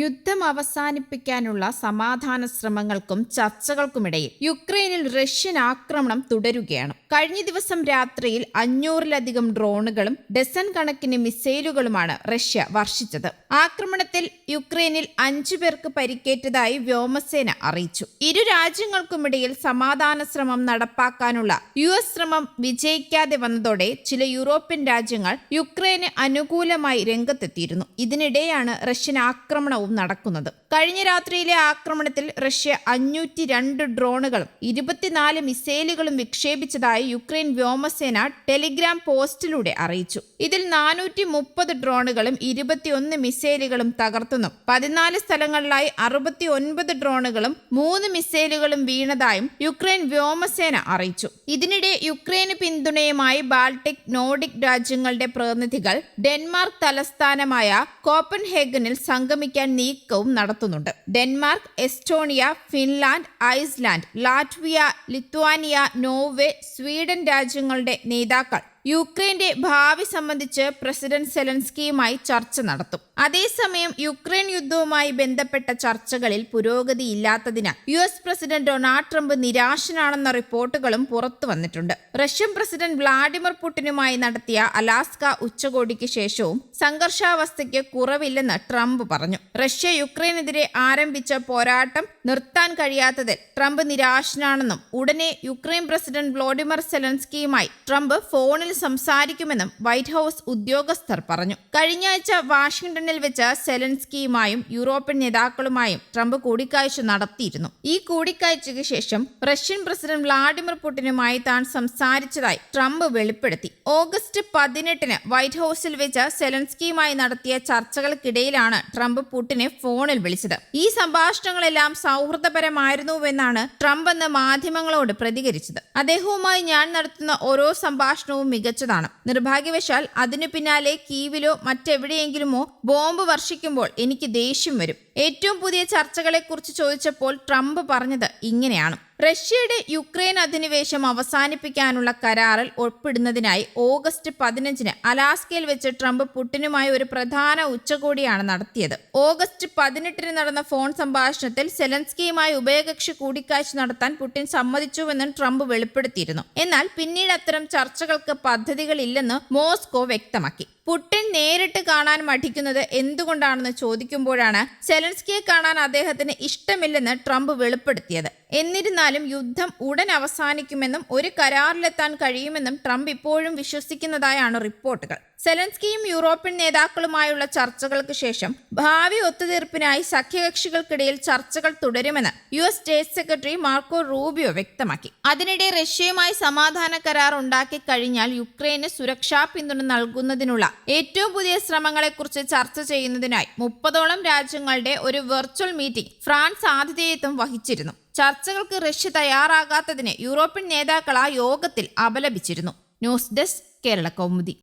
യുദ്ധം അവസാനിപ്പിക്കാനുള്ള സമാധാന ശ്രമങ്ങൾക്കും ചർച്ചകൾക്കുമിടയിൽ യുക്രൈനിൽ റഷ്യൻ ആക്രമണം തുടരുകയാണ്. കഴിഞ്ഞ ദിവസം രാത്രിയിൽ അഞ്ഞൂറിലധികം ഡ്രോണുകളും ഡസൻ കണക്കിന് മിസൈലുകളുമാണ് റഷ്യ വർഷിച്ചത്. ആക്രമണത്തിൽ യുക്രൈനിൽ അഞ്ചു പേർക്ക് പരിക്കേറ്റതായി വ്യോമസേന അറിയിച്ചു. ഇരു രാജ്യങ്ങൾക്കുമിടയിൽ സമാധാന ശ്രമം നടപ്പാക്കാനുള്ള യു എസ് ശ്രമം വിജയിക്കാതെ വന്നതോടെ ചില യൂറോപ്യൻ രാജ്യങ്ങൾ യുക്രൈന് അനുകൂലമായി രംഗത്തെത്തിയിരുന്നു. ഇതിനിടെയാണ് റഷ്യൻ ആക്രമണവും നടക്കുന്നത്. കഴിഞ്ഞ രാത്രിയിലെ ആക്രമണത്തിൽ റഷ്യ അഞ്ഞൂറ്റി രണ്ട് ഡ്രോണുകളും ഇരുപത്തിനാല് മിസൈലുകളും വിക്ഷേപിച്ചതായി യുക്രൈൻ വ്യോമസേന ടെലിഗ്രാം പോസ്റ്റിലൂടെ അറിയിച്ചു. ഇതിൽ നാനൂറ്റി മുപ്പത് ഡ്രോണുകളും ഇരുപത്തിയൊന്ന് മിസൈലുകളും തകർത്തുന്നു. പതിനാല് സ്ഥലങ്ങളിലായി അറുപത്തി ഒൻപത് ഡ്രോണുകളും മൂന്ന് മിസൈലുകളും വീണതായും യുക്രൈൻ വ്യോമസേന അറിയിച്ചു. ഇതിനിടെ യുക്രൈന് പിന്തുണയുമായി ബാൾട്ടിക് നോർഡിക് രാജ്യങ്ങളുടെ പ്രതിനിധികൾ ഡെൻമാർക്ക് തലസ്ഥാനമായ കോപ്പൻഹേഗനിൽ സംഗമിക്കാൻ നീക്കവും നടത്തുന്നുണ്ട്. Denmark Estonia Finland Iceland Latvia Lithuania Norway Sweden രാജ്യങ്ങളുടെ നേതാക്കൾ യുക്രൈന്റെ ഭാവി സംബന്ധിച്ച് പ്രസിഡന്റ് സെലൻസ്കിയുമായി ചർച്ച നടത്തും. അതേസമയം യുക്രൈൻ യുദ്ധവുമായി ബന്ധപ്പെട്ട ചർച്ചകളിൽ പുരോഗതി ഇല്ലാത്തതിനാൽ U S president Donald Trump നിരാശനാണെന്ന റിപ്പോർട്ടുകളും പുറത്തു വന്നിട്ടുണ്ട്. റഷ്യൻ പ്രസിഡന്റ് വ്ളാഡിമിർ പുടിനുമായി നടത്തിയ അലാസ്ക ഉച്ചകോടിക്ക് ശേഷവും സംഘർഷാവസ്ഥയ്ക്ക് കുറവില്ലെന്ന് ട്രംപ് പറഞ്ഞു. റഷ്യ യുക്രൈനെതിരെ ആരംഭിച്ച പോരാട്ടം നിർത്താൻ കഴിയാത്തതിൽ ട്രംപ് നിരാശനാണെന്നും ഉടനെ യുക്രൈൻ പ്രസിഡന്റ് വ്ളോഡിമിർ സെലൻസ്കിയുമായി ട്രംപ് ഫോണിൽ സംസാരിക്കുമെന്നും വൈറ്റ് ഹൌസ് ഉദ്യോഗസ്ഥർ പറഞ്ഞു. കഴിഞ്ഞ ആഴ്ച വാഷിംഗ്ടണിൽ വെച്ച സെലൻസ്കിയുമായും യൂറോപ്യൻ നേതാക്കളുമായും ട്രംപ് കൂടിക്കാഴ്ച നടത്തിയിരുന്നു. ഈ കൂടിക്കാഴ്ചയ്ക്ക് ശേഷം റഷ്യൻ പ്രസിഡന്റ് വ്ളാഡിമിർ പുടിനുമായി താൻ സംസാരിച്ചതായി ട്രംപ് വെളിപ്പെടുത്തി. ഓഗസ്റ്റ് പതിനെട്ടിന് വൈറ്റ് ഹൌസിൽ വെച്ച സെലൻസ്കിയുമായി നടത്തിയ ചർച്ചകൾക്കിടയിലാണ് ട്രംപ് പുടിനെ ഫോണിൽ വിളിച്ചത്. ഈ സംഭാഷണങ്ങളെല്ലാം സൗഹൃദപരമായിരുന്നുവെന്നാണ് ട്രംപ് എന്ന് മാധ്യമങ്ങളോട് പ്രതികരിച്ചത്. അദ്ദേഹവുമായി ഞാൻ നടത്തുന്ന ഓരോ സംഭാഷണവും മികച്ചതാണ്. നിർഭാഗ്യവശാൽ അതിനു പിന്നാലെ കീവിലോ മറ്റെവിടെയെങ്കിലുമോ ബോംബ് വർഷിക്കുമ്പോൾ എനിക്ക് ദേഷ്യം വരും. ഏറ്റവും പുതിയ ചർച്ചകളെക്കുറിച്ച് ചോദിച്ചപ്പോൾ ട്രംപ് പറഞ്ഞത് ഇങ്ങനെയാണ്. റഷ്യയുടെ യുക്രൈൻ അധിനിവേശം അവസാനിപ്പിക്കാനുള്ള കരാറിൽ ഒപ്പിടുന്നതിനായി ഓഗസ്റ്റ് പതിനഞ്ചിന് അലാസ്കയിൽ വെച്ച് ട്രംപ് പുട്ടിനുമായി ഒരു പ്രധാന ഉച്ചകോടിയാണ് നടത്തിയത്. ഓഗസ്റ്റ് പതിനെട്ടിന് നടന്ന ഫോൺ സംഭാഷണത്തിൽ സെലൻസ്കിയുമായി ഉഭയകക്ഷി കൂടിക്കാഴ്ച നടത്താൻ പുടിൻ സമ്മതിച്ചുവെന്നും ട്രംപ് വെളിപ്പെടുത്തിയിരുന്നു. എന്നാൽ പിന്നീട് അത്തരം ചർച്ചകൾക്ക് പദ്ധതികളില്ലെന്ന് മോസ്കോ വ്യക്തമാക്കി. പുടിൻ നേരിട്ട് കാണാൻ മടിക്കുന്നത് എന്തുകൊണ്ടാണെന്ന് ചോദിക്കുമ്പോഴാണ് സെലൻസ്കിയെ കാണാൻ അദ്ദേഹത്തിന് ഇഷ്ടമില്ലെന്ന് ട്രംപ് വെളിപ്പെടുത്തിയത്. എന്നിരുന്നാലും യുദ്ധം ഉടൻ അവസാനിക്കുമെന്നും ഒരു കരാറിലെത്താൻ കഴിയുമെന്നും ട്രംപ് ഇപ്പോഴും വിശ്വസിക്കുന്നതായാണ് റിപ്പോർട്ടുകൾ. സെലൻസ്കിയും യൂറോപ്യൻ നേതാക്കളുമായുള്ള ചർച്ചകൾക്ക് ശേഷം ഭാവി ഒത്തുതീർപ്പിനായി സഖ്യകക്ഷികൾക്കിടയിൽ ചർച്ചകൾ തുടരുമെന്ന് U S state secretary Marco Rubio വ്യക്തമാക്കി. അതിനിടെ റഷ്യയുമായി സമാധാന കരാർ ഉണ്ടാക്കി കഴിഞ്ഞാൽ യുക്രൈന് സുരക്ഷാ പിന്തുണ നൽകുന്നതിനുള്ള ഏറ്റവും പുതിയ ശ്രമങ്ങളെക്കുറിച്ച് ചർച്ച ചെയ്യുന്നതിനായി മുപ്പതോളം രാജ്യങ്ങളുടെ ഒരു വെർച്വൽ മീറ്റിംഗ് ഫ്രാൻസ് ആതിഥേയത്വം വഹിച്ചിരുന്നു. ചർച്ചകൾക്ക് റഷ്യ തയ്യാറാകാത്തതിന് യൂറോപ്യൻ നേതാക്കൾ ആ യോഗത്തിൽ അപലപിച്ചിരുന്നു. News desk Kerala Kaumudi.